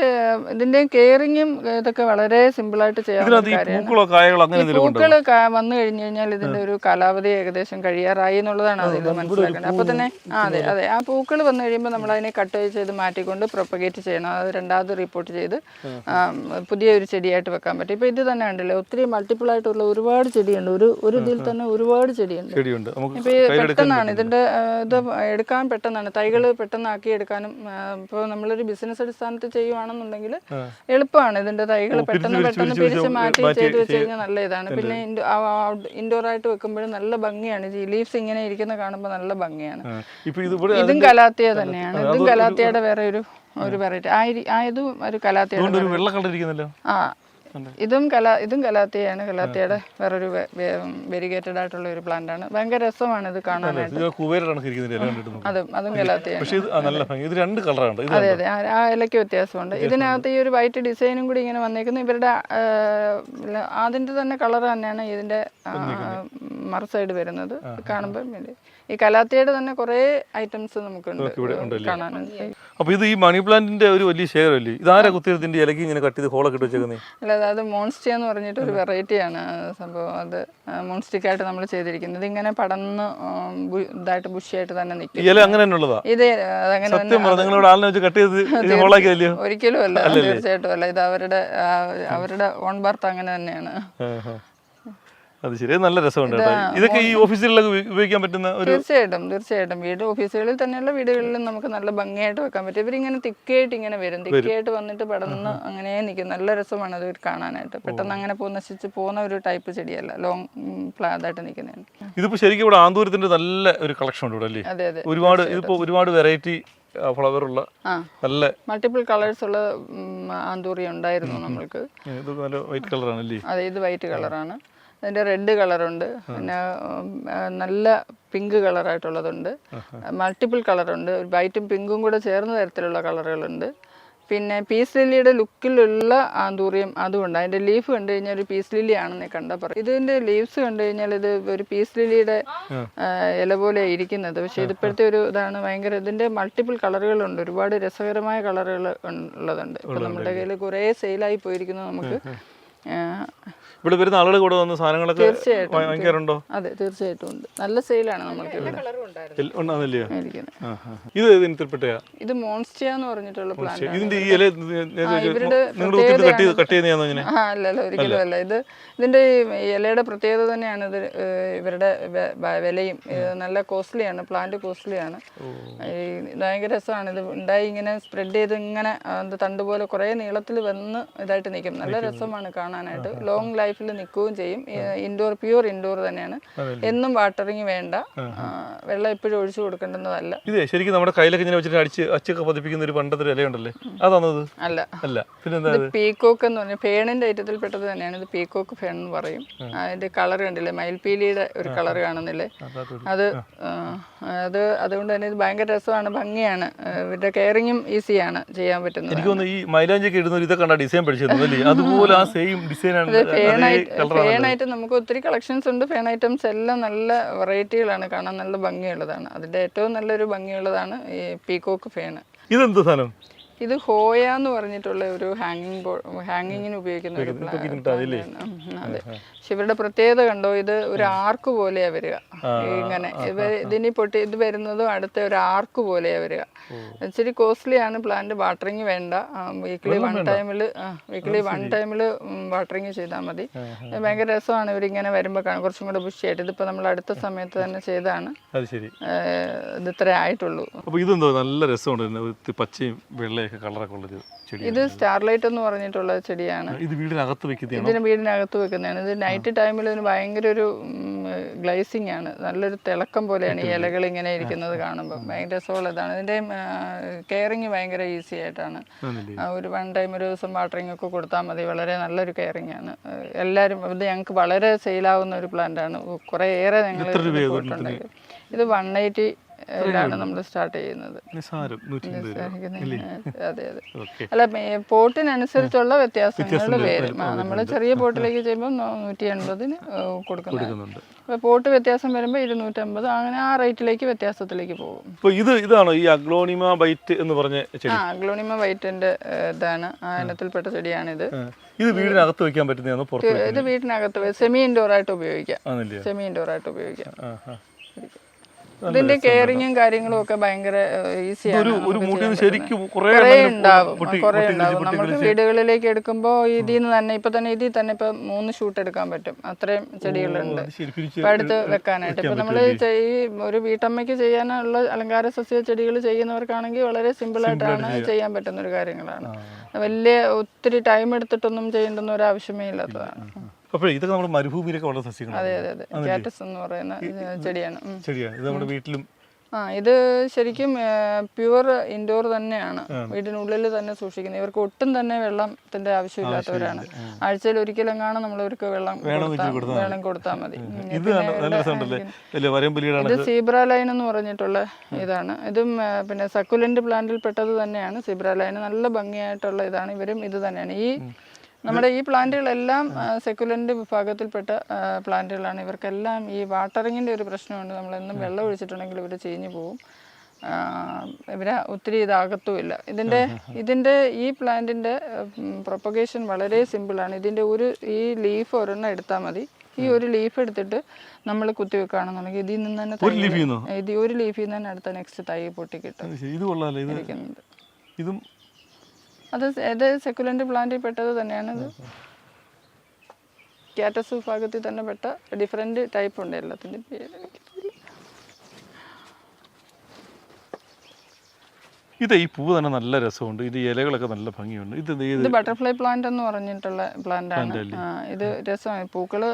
ഇതിന്റെ കെയറിങ്ങും ഇതൊക്കെ വളരെ സിമ്പിളായിട്ട് ചെയ്യാം പൂക്കൾ കാര്യമാണ്. പൂക്കളോ കായകളോ അങ്ങനെ ഈ എന്തെങ്കിലും പൂക്കൾ വന്നു കഴിഞ്ഞു കഴിഞ്ഞാൽ ഇതിന്റെ ഒരു കാലാവധി ഏകദേശം കഴിയാറായി എന്നുള്ളതാണ് അതിൽ മനസ്സിലാക്കേണ്ടത്. അപ്പൊ തന്നെ ആ അതെ അതെ. ആ പൂക്കൾ വന്നു കഴിയുമ്പോൾ നമ്മൾ അതിനെ കട്ട് ചെയ്ത് മാറ്റിക്കൊണ്ട് പ്രൊപ്പഗേറ്റ് ചെയ്യണം. അത് രണ്ടാമത് റിപ്പോർട്ട് ചെയ്ത് പുതിയ ഒരു ചെടിയായിട്ട് വെക്കാൻ പറ്റും. ഇപ്പൊ ഇത് തന്നെ ഉണ്ടല്ലോ ഒത്തിരി മൾട്ടിപ്പിൾ ആയിട്ടുള്ള ഒരുപാട് ചെടിയുണ്ട്. ഒരു ഒരു ഇതിൽ തന്നെ ഒരുപാട് ചെടിയുണ്ട്. ചെടിയുണ്ട്. നമുക്ക് ഇപ്പൊ പെട്ടെന്നാണ് ഇതിന്റെ ഇത് എടുക്കാൻ പെട്ടെന്നാണ്. തൈകൾ പെട്ടെന്നാക്കി എടുക്കാനും ഇപ്പോൾ നമ്മളൊരു ബിസിനസ് അടിസ്ഥാനത്തിൽ ചെയ്യുവാണെന്നുണ്ടെങ്കിൽ എളുപ്പമാണ്. ഇതിന്റെ തൈകൾ പെട്ടെന്ന് പെട്ടെന്ന് പിരിച്ച് മാറ്റി ചെയ്ത് വെച്ച് കഴിഞ്ഞാൽ നല്ല ഇതാണ് പിന്നെ ഇൻഡോർ ആയിട്ട് വെക്കുമ്പോഴും നല്ല ഭംഗിയാണ്. ഈ ലീവ്സ് ഇങ്ങനെ ഇരിക്കുന്ന കാണുമ്പോൾ നല്ല ഭംഗിയാണ്. ഇതും കലാത്തിയ തന്നെയാണ്. ഇതും കലാത്തിയുടെ വേറെ ഒരു ഒരു വെറൈറ്റി ആയതും ഒരു ഒരു വെള്ള കളർ ഇരിക്കുന്നല്ലോ? ആ ഇതും കലാ ഇതും കലാത്തിയാണ്. കലാത്തിയുടെ വേറൊരു വെരിഗേറ്റഡ് ആയിട്ടുള്ള ഒരു പ്ലാന്റ് ആണ്. ഭയങ്കര രസമാണ് ഇത് കാണാനായിട്ട്. അതും അതും കലാത്തിയാണ്. ഇത് രണ്ട് കളറാണ് അതെ അതെ. ആ- ഇലയ്ക്ക് വ്യത്യാസമുണ്ട്. ഇതിനകത്ത് ഈ ഒരു വൈറ്റ് ഡിസൈനും കൂടി ഇങ്ങനെ വന്നേക്കുന്നു. ഇവരുടെ അതിന്റെ തന്നെ കളർ തന്നെയാണ് ഇതിന്റെ മറു സൈഡ് വരുന്നത്. കാണുമ്പോൾ ഈ കലാത്തിയുടെ തന്നെ കുറേ ഐറ്റംസ് നമുക്കുണ്ട് കാണാനുണ്ട്. അപ്പൊ ഇത് ഈ മണി പ്ലാന്റിന്റെ ഒരു വലിയ ശേഖരമല്ലേ ഇതാരാ കുത്തിയതിന്റെ ഇലക്ക് ഇങ്ങനെ കട്ട് ചെയ്ത് ഹോളൊക്കെ ഇട്ട് വെച്ചേക്കുന്നത് അല്ല അതായത് മോൺസ്റ്റി എന്ന് പറഞ്ഞിട്ട് ഒരു വെറൈറ്റിയാണ് സംഭവം അത് മോൺസ്റ്റിക്കായിട്ട് നമ്മൾ ചെയ്തിരിക്കുന്നത്. ഇതിങ്ങനെ പടന്ന് ഇതായിട്ട് ബുഷിയായിട്ട് തന്നെ നിൽക്കും. ഇല അങ്ങനെ ഇത് അതങ്ങനെ സത്യം പറഞ്ഞു നിങ്ങളിവിടെ ആളിനെ വെച്ച് കട്ട് ചെയ്ത് ഹോളാക്കിയല്ലോ ഒരിക്കലും അല്ല. തീർച്ചയായിട്ടും അല്ല. ഇത് അവരുടെ അവരുടെ ഓൺ ബർത്ത് അങ്ങനെ തന്നെയാണ്. അത് ശരി. നല്ല രസമുണ്ട് കേട്ടോ. ഇതൊക്കെ ഈ ഓഫീസുകളിലൊക്കെ ഉപയോഗിക്കാൻ പറ്റുന്ന ഒരു തീർച്ചയായിട്ടും തീർച്ചയായിട്ടും. വീട് ഓഫീസുകളിൽ തന്നെയുള്ള വീടുകളിലും നമുക്ക് നല്ല ഭംഗിയായിട്ട് വെക്കാൻ പറ്റും. ഇവരിങ്ങനെ തിക്കായിട്ട് ഇങ്ങനെ വരും. തിക്കായിട്ട് വന്നിട്ട് പടർന്ന് അങ്ങനെ നിൽക്കും നല്ല രസമാണ് അത് കാണാനായിട്ട്. പെട്ടെന്ന് അങ്ങനെ പോ നശിച്ച് പോകുന്ന ഒരു ടൈപ്പ് ചെടിയല്ല. ലോങ് പ്ലാതായിട്ട് നിൽക്കുന്നതാണ്. ഇതിപ്പോ ശരിക്കും ഇവിടെ ആന്തൂരത്തിന്റെ നല്ല ഒരു കളക്ഷൻ ഉണ്ട് ഇവിടെ അല്ലേ? അതെ അതെ. ഒരുപാട് ഇതിപ്പോ ഒരുപാട് വെറൈറ്റി ഫ്ലവർ ഉള്ള നല്ല മൾട്ടിപ്പിൾ കളേഴ്സ് ഉള്ള ആന്തൂറി ഉണ്ടായിരുന്നു നമ്മൾക്ക്. ഇത് നല്ല വൈറ്റ് കളറാണ് അല്ലേ അതെ ഇത് വൈറ്റ് കളറാണ് അതിന്റെ റെഡ് കളറുണ്ട് പിന്നെ നല്ല പിങ്ക് കളറായിട്ടുള്ളതുണ്ട് മൾട്ടിപ്പിൾ കളറുണ്ട് വൈറ്റും പിങ്കും കൂടെ ചേർന്ന തരത്തിലുള്ള കളറുകളുണ്ട് പിന്നെ പീസ് ലില്ലിയുടെ ലുക്കിലുള്ള ആന്തൂറിയം അതുകൊണ്ട് അതിന്റെ ലീഫ് കണ്ടു കഴിഞ്ഞാൽ ഒരു പീസ് ലില്ലി ആണെന്ന് കണ്ടാൽ പറയും ഇതിന്റെ ലീവ്സ് കണ്ടു കഴിഞ്ഞാൽ ഇത് ഒരു പീസ് ലില്ലിയുടെ ഇല പോലെ ഇരിക്കുന്നത്. പക്ഷേ ഇതിപ്പോഴത്തെ ഒരു ഇതാണ് ഭയങ്കര ഇതിന്റെ മൾട്ടിപ്പിൾ കളറുകളുണ്ട് ഒരുപാട് രസകരമായ കളറുകൾ ഉള്ളതുണ്ട്. ഇപ്പം നമ്മുടെ കയ്യിൽ കുറേ സെയിലായി പോയിരിക്കുന്നു നമുക്ക്. ഇവിടെ വരുന്ന ആളുകൾ കൂടെ വന്ന് സാധനങ്ങളൊക്കെ തീർച്ചയായിട്ടും. വാങ്ങിക്കാറുണ്ടോ? അതെ തീർച്ചയായിട്ടും ഉണ്ട്. നല്ല സെയിലാണ് നമ്മൾക്ക് ഇവിടെ. ഇത് ഇനത്തിൽപ്പെട്ടയാ? ഇത് മോൺസ്റ്റിയ എന്ന് പറഞ്ഞിട്ടുള്ള പ്ലാന്റ് ഇതിന്റെ ഈ ഇല കട്ട് അല്ലല്ല ഒരിക്കലും അല്ല. ഇത് ഇതിന്റെ ഇലയുടെ പ്രത്യേകത തന്നെയാണ് ഇത് ഇവരുടെ വിലയും. നല്ല കോസ്റ്റ്ലിയാണ് പ്ലാന്റ് കോസ്റ്റ്ലിയാണ് ഭയങ്കര രസമാണ്. ഇത് ഉണ്ടായി ഇങ്ങനെ സ്പ്രെഡ് ചെയ്ത് ഇങ്ങനെ തണ്ടുപോലെ കുറെ തണ്ട് പോലെ കുറേ നീളത്തിൽ വന്ന് ഇതായിട്ട് നിൽക്കും. നല്ല രസമാണ് കാണാനായിട്ട്. ലോങ് ലൈഫിൽ നിൽക്കുകയും ചെയ്യും. ഇൻഡോർ പ്യൂർ ഇൻഡോർ തന്നെയാണ്. എന്നും വാട്ടറിങ് വേണ്ട. വെള്ളം എപ്പോഴും ഒഴിച്ചു കൊടുക്കേണ്ടതല്ല ഇത് ശരിക്കും നമ്മുടെ കയ്യിലൊക്കെ ഇങ്ങനെ വെച്ചിട്ട് അടിച്ച് അച്ചൊക്കെ പതിപ്പിക്കുന്ന ഒരു പണ്ടത്തെ ഇലയുണ്ടല്ലേ? അതാണത്? അല്ല. അല്ല. പിന്നെന്താ പീക്കോക്ക് എന്ന് പറഞ്ഞാൽ ഫേണിന്റെ ഐറ്റത്തിൽപ്പെട്ടത് തന്നെയാണ്. ഇത് പീക്കോക്ക് ഫേൺ എന്ന് പറയും. അതിന്റെ കളർ കണ്ടില്ലേ? മയിൽപീലിയുടെ ഒരു കളർ കാണുന്നില്ലേ? അത് അത് അതുകൊണ്ട് തന്നെ ഇത് ഭയങ്കര രസമാണ് ഭംഗിയാണ്. ഇവരുടെ കെയറിങ്ങും ഈസിയാണ് ചെയ്യാൻ പറ്റുന്നത്. എനിക്ക് തോന്നുന്നു ഈ മൈലാഞ്ചൊക്കെ ഇടുന്ന ഒരു ഇതൊക്കെ ഡിസൈൻ പഠിച്ചിരുന്നു അല്ലേ? അതുപോലെ ആ സെയിം ഡിസൈൻ ആണ് ഫേണായിട്ട് നമുക്ക് ഒത്തിരി കളക്ഷൻസ് ഉണ്ട്. ഫേൺ ഐറ്റംസ് എല്ലാം നല്ല വെറൈറ്റികളാണ്. കാണാൻ നല്ല ഭംഗിയുള്ളതാണ്. അതിന്റെ ഏറ്റവും നല്ലൊരു ഭംഗിയുള്ളതാണ് ഈ പീകോക്ക് ഫേണ് ഇതെന്ത് സാധനം? ഇത് ഹോയ എന്ന് പറഞ്ഞിട്ടുള്ള ഒരു ഹാങ്ങിങ് ഹാങ്ങിങ്ങിന് ഉപയോഗിക്കുന്ന ഒരു അതെ. പക്ഷെ ഇവരുടെ പ്രത്യേകത കണ്ടോ? ഇത് ഒരു ആർക്ക് പോലെയാ വരിക. ഇങ്ങനെ. ഇതിനി പൊട്ടി ഇത് വരുന്നതും അടുത്ത ഒരു ആർക്ക് പോലെയാ വരിക. ഇച്ചിരി കോസ്റ്റ്ലി ആണ് പ്ലാന്റ് വാട്ടറിങ് വേണ്ട. വീക്ക്ലി വൺ ടൈമിൽ വീക്ക്ലി വൺ ടൈമിൽ വാട്ടറിങ് ചെയ്താൽ മതി. ഭയങ്കര രസമാണ് ഇവരിങ്ങനെ വരുമ്പോൾ കുറച്ചും കൂടെ ബുഷിയായിട്ട് ഇതിപ്പോൾ നമ്മൾ അടുത്ത സമയത്ത് തന്നെ ചെയ്താണ്. ഇത് ഇത്രേ ആയിട്ടുള്ളൂ. അപ്പോൾ ഇതെന്തോ നല്ല രസമുണ്ട്. പച്ചയും ഒരു പച്ചയും വെള്ളയൊക്കെ കളറൊക്കെ ഉള്ളൊരു ചെടി ഇത് സ്റ്റാർലൈറ്റ് എന്ന് പറഞ്ഞിട്ടുള്ള ചെടിയാണ്. ഇത് വീടിനകത്ത് വെക്കുന്നതാണ്? ഇതിന് വീടിനകത്ത് വെക്കുന്നതാണ്. ഇത് നൈറ്റ് ടൈമിൽ ഇതിന് ഭയങ്കര ഒരു ഗ്ലൈസിങ് ആണ്. നല്ലൊരു തിളക്കം പോലെയാണ് ഈ ഇലകൾ ഇങ്ങനെ ഇരിക്കുന്നത് കാണുമ്പോൾ ഭയങ്കര രസമുള്ള ഇതാണ്. ഇതിന്റെ കെയറിങ് ഭയങ്കര ഈസി ആയിട്ടാണ്. ഒരു വൺ ടൈം ഒരു ദിവസം വാട്ടറിങ് ഒക്കെ കൊടുത്താൽ മതി. വളരെ നല്ലൊരു കെയറിങ് ആണ്. എല്ലാവരും ഇത് ഞങ്ങൾക്ക് വളരെ സെയിലാവുന്ന ഒരു പ്ലാന്റ് ആണ്. കുറേ ഏറെ ഞങ്ങൾ ഇത് വൺ എയ്റ്റി ാണ് നമ്മൾ സ്റ്റാർട്ട് ചെയ്യുന്നത്. അതെ അതെ. അല്ല പോട്ടിനനുസരിച്ചുള്ള വ്യത്യാസങ്ങൾ വരും നമ്മൾ ചെറിയ പോട്ടിലേക്ക് ചെയ്യുമ്പോൾ നൂറ്റി എൺപതിന് കൊടുക്കുന്നുണ്ട്. അപ്പോൾ പോട്ട് വ്യത്യാസം വരുമ്പോൾ ഇരുന്നൂറ്റമ്പത് അങ്ങനെ ആ റേറ്റിലേക്ക് വ്യത്യാസത്തിലേക്ക് പോകും. അപ്പൊ ഇത് ഇതാണോ ഈ അഗ്ലോണിമ വൈറ്റ് എന്ന് പറഞ്ഞ ചെടി? ആ ഗ്ലോണിമ വൈറ്റിന്റെ ഇതാണ്. ആ ഇനത്തിൽപ്പെട്ട ചെടിയാണിത്. ആ. ഇത് വീടിനകത്ത് വെക്കാൻ പറ്റുന്നതാണോ പുറത്ത് ഇത് വീടിനകത്ത് സെമി ഇൻഡോർ ആയിട്ട് ഉപയോഗിക്കാം. സെമി ഇൻഡോർ ആയിട്ട് ഉപയോഗിക്കാം. ആ, ആ. ഇതിന്റെ കെയറിങ്ങും കാര്യങ്ങളും ഒക്കെ ഭയങ്കര ഈസിയാണ് ഒരു ശരിക്കും കുറേ ഉണ്ടാവും നമുക്ക് വീടുകളിലേക്ക് എടുക്കുമ്പോൾ ഇതിൽ നിന്ന് തന്നെ ഇപ്പൊ തന്നെ ഇതിൽ തന്നെ ഇപ്പൊ മൂന്ന് ഷൂട്ട് എടുക്കാൻ പറ്റും. അത്രയും ചെടികളുണ്ട്. ഇപ്പൊ അടുത്ത് വെക്കാനായിട്ട്. ഇപ്പൊ നമ്മൾ ഈ ഒരു വീട്ടമ്മയ്ക്ക് ചെയ്യാനുള്ള അലങ്കാര സസ്യ ചെടികൾ ചെയ്യുന്നവർക്കാണെങ്കിൽ വളരെ സിമ്പിൾ ആയിട്ടാണ് ചെയ്യാൻ പറ്റുന്ന ഒരു കാര്യങ്ങളാണ്. വലിയ ഒത്തിരി ടൈം എടുത്തിട്ടൊന്നും ചെയ്യേണ്ടുന്ന ഒരു ആവശ്യമേ ഇല്ലാത്തതാണ്. അപ്പോഴേ ഇതൊക്കെ നമ്മുടെ മരുഭൂമിയിലൊക്കെ വളരെ സസ്യങ്ങളാണ്. അതെ അതെ അതെ. കാറ്റസ് എന്ന് പറയുന്ന ചെടിയാണ്. ഉം. ശരിയാണ് ഇത് നമ്മുടെ വീട്ടിലും ആ ഇത് ശരിക്കും പ്യുവർ ഇൻഡോർ തന്നെയാണ്. വീടിനുള്ളിൽ തന്നെ സൂക്ഷിക്കുന്നത്. ഇവർക്ക് ഒട്ടും തന്നെ വെള്ളത്തിന്റെ ആവശ്യമില്ലാത്തവരാണ്. ആഴ്ചയിൽ ഒരിക്കലെങ്ങാണ് നമ്മൾ ഇവർക്ക് വെള്ളം കൊടുത്താൽ വെള്ളം കൊടുത്താൽ മതി. ഉം. ഇത് നല്ല രസമുണ്ടല്ലേ അല്ലേ ഇത് സീബ്ര ലൈൻ എന്ന് പറഞ്ഞിട്ടുള്ള ഇതാണ്. ഇതും ആ, പിന്നെ സക്കുലന്റ് പ്ലാന്റിൽ പെട്ടത് തന്നെയാണ്. സീബ്ര ലൈൻ നല്ല ഭംഗിയായിട്ടുള്ള ഇതാണ്. ഇവരും ഇത് തന്നെയാണ്. ഈ നമ്മുടെ ഈ പ്ലാന്റുകളെല്ലാം സെക്കുലന്റ് വിഭാഗത്തിൽപ്പെട്ട പ്ലാന്റുകളാണ്. ഇവർക്കെല്ലാം ഈ വാട്ടറിങ്ങിന്റെ ഒരു പ്രശ്നമുണ്ട്. നമ്മൾ എന്നും വെള്ളം ഒഴിച്ചിട്ടുണ്ടെങ്കിൽ ഇവർ ചീഞ്ഞു പോകും ഇവരെ ഒത്തിരി ഇതാകത്തുമില്ല. ഇതിന്റെ ഇതിന്റെ ഈ പ്ലാന്റിന്റെ പ്രൊപ്പഗേഷൻ വളരെ സിമ്പിളാണ്. ഇതിന്റെ ഒരു ഈ ലീഫ് ഒരെണ്ണം എടുത്താൽ മതി. ഈ ഒരു ലീഫ് എടുത്തിട്ട് നമ്മൾ കുത്തി വെക്കുകയാണെന്നുണ്ടെങ്കിൽ ഇതിൽ നിന്ന് തന്നെ ഇത് ഒരു ലീഫിൽ നിന്ന് തന്നെ അടുത്ത നെക്സ്റ്റ് തൈ പൊട്ടി കിട്ടും. ഇത് കൊള്ളാമല്ലോ ഇത് ഇതും അത് ഇത് സെക്കുലന്റ് പ്ലാന്റിൽ പെട്ടത് തന്നെയാണ് ഇത് ക്യാറ്റസ് വിഭാഗത്തിൽ തന്നെ പെട്ട ഡിഫറെന്റ് ടൈപ്പ് ഉണ്ട് എല്ലാത്തിന്റെ പേര്. ഇത് ഈ പൂവ് തന്നെ നല്ല രസമുണ്ട്. ഇത് ഇലകളൊക്കെ നല്ല ഭംഗിയുണ്ട്. ഇത് ഇത് ബട്ടർഫ്ലൈ പ്ലാന്റ് എന്ന് പറഞ്ഞിട്ടുള്ള പ്ലാന്റ് ആണ്. ഇത് രസമാണ്. പൂക്കൾ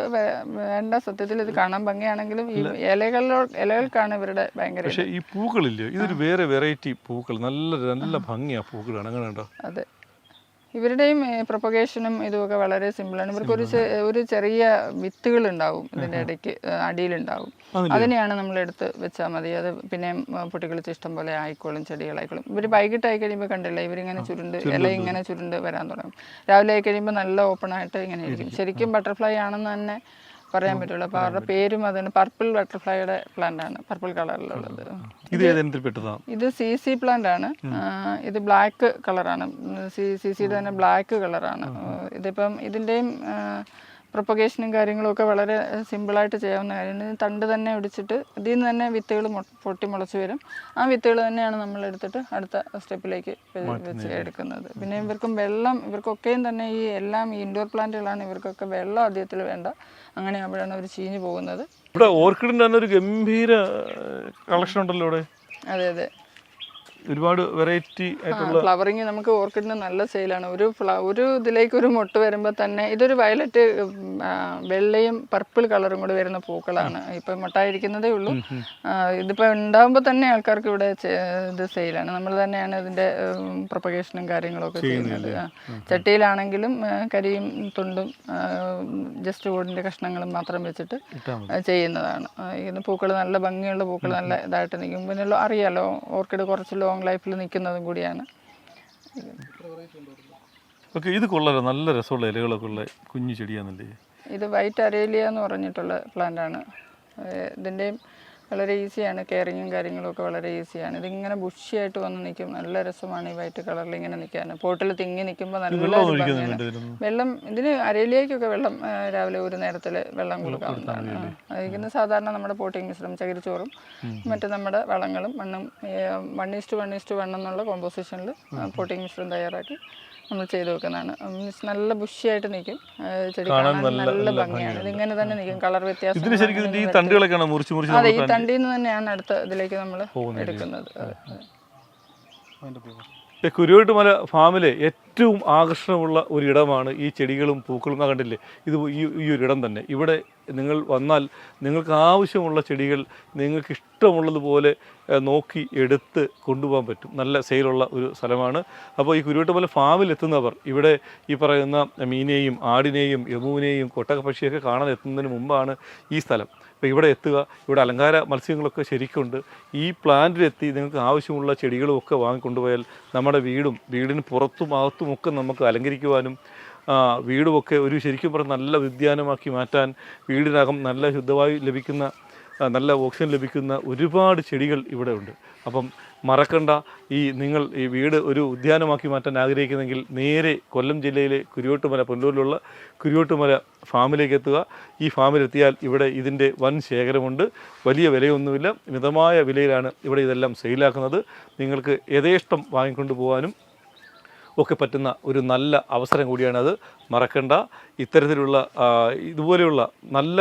വേണ്ട സത്യത്തിൽ ഇത് കാണാൻ ഭംഗിയാണെങ്കിലും ഈ ഇലകളിലോ ഇലകൾക്കാണ് ഇവരുടെ ഭയങ്കര. പക്ഷേ ഈ പൂക്കളില്ലേ? ഇതൊരു വേറെ വെറൈറ്റി പൂക്കൾ. നല്ല നല്ല ഭംഗിയാ പൂക്കളാണ് അങ്ങനെ ഉണ്ടോ അതെ. ഇവരുടെയും പ്രൊപ്പഗേഷനും ഇതുമൊക്കെ വളരെ സിമ്പിളാണ് ഇവർക്ക് ഒരു ഒരു ചെറിയ വിത്തുകൾ ഉണ്ടാവും ഇതിന്റെ ഇടയ്ക്ക് അടിയിലുണ്ടാവും. അതിനെയാണ് നമ്മൾ എടുത്ത് വെച്ചാൽ മതി. അത് പിന്നെ പൊട്ടിക്കളിച്ച് ഇഷ്ടം പോലെ ആയിക്കോളും ചെടികളായിക്കോളും. ഇവർ വൈകിട്ടായി കഴിയുമ്പോൾ കണ്ടില്ല ഇവരിങ്ങനെ ചുരുണ്ട് ഇല ഇങ്ങനെ ചുരുണ്ട് വരാൻ തുടങ്ങും. രാവിലെ ആയി കഴിയുമ്പോൾ നല്ല ഓപ്പൺ ആയിട്ട് ഇങ്ങനെ ഇരിക്കും. ശരിക്കും ബട്ടർഫ്ലൈ ആണെന്ന് തന്നെ പറയാൻ പറ്റുള്ളൂ അപ്പോൾ അവരുടെ പേരും. അതിന് പർപ്പിൾ ബട്ടർഫ്ലൈയുടെ പ്ലാന്റ് ആണ്. പർപ്പിൾ കളറിലുള്ളത് ഇത് ഏതെങ്കിലും പെട്ടതാണ് ഇത് സി സി പ്ലാന്റ് ആണ്. ഇത് ബ്ലാക്ക് കളറാണ് സി സി സിയുടെ തന്നെ ബ്ലാക്ക് കളറാണ് ഇതിപ്പം ഇതിന്റെയും പ്രൊപ്പഗേഷനും കാര്യങ്ങളും ഒക്കെ വളരെ സിമ്പിളായിട്ട് ചെയ്യാവുന്ന കാര്യമാണ്. ഇത് തണ്ട് തന്നെ ഒടിച്ചിട്ട് ഇതിൽ നിന്ന് തന്നെ വിത്തുകൾ പൊട്ടി മുളച്ച് വരും. ആ വിത്തുകൾ തന്നെയാണ് നമ്മൾ എടുത്തിട്ട് അടുത്ത സ്റ്റെപ്പിലേക്ക് വെച്ച് എടുക്കുന്നത്. പിന്നെ ഇവർക്കും വെള്ളം ഇവർക്കൊക്കെയും തന്നെ ഈ എല്ലാം ഈ ഇൻഡോർ പ്ലാന്റുകളാണ് ഇവർക്കൊക്കെ വെള്ളം ആദ്യത്തിൽ വേണ്ട. അങ്ങനെ അവിടെയാണ് അവർ ചീഞ്ഞു പോകുന്നത്. ഇവിടെ ഓർക്കിഡിന്റെ തന്നെ ഒരു ഗംഭീര കളക്ഷൻ ഉണ്ടല്ലോ ഇവിടെ. അതെ അതെ. ഒരുപാട് വെറൈറ്റി ആയിട്ടുള്ള ഫ്ലവറിങ് നമുക്ക് ഓർക്കിഡിന് നല്ല സെയിലാണ് ഒരു ഫ്ല ഒരു ഇതിലേക്ക് ഒരു മൊട്ട് വരുമ്പോൾ തന്നെ ഇതൊരു വയലറ്റ് വെള്ളയും പർപ്പിൾ കളറും കൂടി വരുന്ന പൂക്കളാണ്. ഇപ്പം മൊട്ടായിരിക്കുന്നതേ ഉള്ളൂ. ഇതിപ്പോൾ ഉണ്ടാകുമ്പോൾ തന്നെ ആൾക്കാർക്ക് ഇവിടെ ഇത് സെയിലാണ് നമ്മൾ തന്നെയാണ് ഇതിന്റെ പ്രൊപ്പഗേഷനും കാര്യങ്ങളൊക്കെ ചെയ്യുന്നത് ചട്ടിയിലാണെങ്കിലും കരിയും തുണ്ടും ജസ്റ്റ് ഓടിന്റെ കഷ്ണങ്ങളും മാത്രം വെച്ചിട്ട് ചെയ്യുന്നതാണ്. ഇന്ന് ഇതിന് പൂക്കൾ നല്ല ഭംഗിയുള്ള പൂക്കൾ നല്ല ഇതായിട്ട് നിൽക്കും. പിന്നെ അറിയാലോ ഓർക്കിഡ് കുറച്ച് ലോങ് ലൈഫിൽ നിൽക്കുന്നതും കൂടിയാണ്. ഓക്കെ ഇത് കൊള്ളാലോ. നല്ല രസമുള്ള ഇലകളൊക്കെ ഉള്ള കുഞ്ഞു ചെടിയാണല്ലേ? ഇത് വൈറ്റ് അരേലിയ എന്ന് പറഞ്ഞിട്ടുള്ള പ്ലാന്റ് ആണ്. ഇതിന്റെയും വളരെ ഈസിയാണ്. കെയറിങ്ങും കാര്യങ്ങളൊക്കെ വളരെ ഈസിയാണ്. ഇതിങ്ങനെ ബുഷിയായിട്ട് വന്ന് നിൽക്കും. നല്ല രസമാണ് ഈ വൈറ്റ് കളറിൽ ഇങ്ങനെ നിൽക്കാൻ. പോട്ടിൽ തിങ്ങി നിൽക്കുമ്പോൾ നല്ല വെള്ളം ഇതിന്? അരയിലേക്കൊക്കെ വെള്ളം രാവിലെ ഒരു നേരത്തിൽ വെള്ളം കൊടുക്കാവുന്നതാണ് അതിന് സാധാരണ നമ്മുടെ പോട്ടിംഗ് മിശ്രം ചകിരിച്ചോറും മറ്റ് നമ്മുടെ വളങ്ങളും മണ്ണും one is to one is to one എന്നുള്ള കോമ്പോസിഷനിൽ പോട്ടിംഗ് മിശ്രം തയ്യാറാക്കി നമ്മൾ ചെയ്തു വെക്കുന്നതാണ്. മീൻസ് നല്ല ബുഷിയായിട്ട് നിൽക്കും. ചെടി കാണാൻ നല്ല ഭംഗിയാണ്. ഇതിങ്ങനെ തന്നെ നിൽക്കും. കളർ വ്യത്യാസം അതെ ഈ അതെ ഈ നിന്ന് തന്നെയാണ് അടുത്ത ഇതിലേക്ക് നമ്മൾ എടുക്കുന്നത്. അതെ. അതെ. കുരുവട്ട് മല ഫാമിലെ ഏറ്റവും ആകർഷണമുള്ള ഒരു ഇടമാണ് ഈ ചെടികളും പൂക്കളും ആ കണ്ടില്ലേ? ഇത് ഈ ഈ ഒരു ഇടം തന്നെ. ഇവിടെ നിങ്ങൾ വന്നാൽ നിങ്ങൾക്ക് ആവശ്യമുള്ള ചെടികൾ നിങ്ങൾക്ക് ഇഷ്ടമുള്ളതുപോലെ നോക്കി എടുത്ത് കൊണ്ടുപോകാൻ പറ്റും. നല്ല സെയിലുള്ള ഒരു സ്ഥലമാണ്. അപ്പോൾ ഈ കുരുവട്ടുമല ഫാമിൽ എത്തുന്നവർ ഇവിടെ ഈ പറയുന്ന മീനെയും ആടിനെയും യമുവിനെയും കൊട്ടക പക്ഷിയൊക്കെ കാണാൻ എത്തുന്നതിന് മുമ്പാണ് ഈ സ്ഥലം. അപ്പോൾ ഇവിടെ എത്തുക. ഇവിടെ അലങ്കാര മത്സ്യങ്ങളൊക്കെ ശരിക്കുണ്ട്. ഈ പ്ലാന്റിലെത്തി നിങ്ങൾക്ക് ആവശ്യമുള്ള ചെടികളും ഒക്കെ വാങ്ങിക്കൊണ്ടുപോയാൽ നമ്മുടെ വീടും വീടിന് പുറത്തും അകത്തും ഒക്കെ നമുക്ക് അലങ്കരിക്കുവാനും വീടുമൊക്കെ ഒരു ശരിക്കും പറഞ്ഞാൽ നല്ല ഉദ്യാനമാക്കി മാറ്റാൻ വീടിനകം നല്ല ശുദ്ധവായു ലഭിക്കുന്ന നല്ല ഓക്സിജൻ ലഭിക്കുന്ന ഒരുപാട് ചെടികൾ ഇവിടെ ഉണ്ട് അപ്പം മറക്കണ്ട. ഈ നിങ്ങൾ ഈ വീട് ഒരു ഉദ്യാനമാക്കി മാറ്റാൻ ആഗ്രഹിക്കുന്നെങ്കിൽ നേരെ കൊല്ലം ജില്ലയിലെ കുരിയോട്ടുമല പുല്ലൂരിലുള്ള കുരിയോട്ടുമല ഫാമിലേക്ക് എത്തുക. ഈ ഫാമിലെത്തിയാൽ ഇവിടെ ഇതിന്റെ വൻ ശേഖരമുണ്ട്. വലിയ വിലയൊന്നുമില്ല. മിതമായ വിലയിലാണ് ഇവിടെ ഇതെല്ലാം സെയിലാക്കുന്നത്. നിങ്ങൾക്ക് യഥേഷ്ടം വാങ്ങിക്കൊണ്ട് പോകാനും ഒക്കെ പറ്റുന്ന ഒരു നല്ല അവസരം കൂടിയാണത്. മറക്കണ്ട. ഇത്തരത്തിലുള്ള ഇതുപോലെയുള്ള നല്ല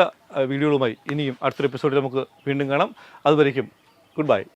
വീഡിയോകളുമായി ഇനിയും അടുത്തൊരു എപ്പിസോഡിൽ നമുക്ക് വീണ്ടും കാണാം. അതുവരേക്കും ഗുഡ് ബൈ.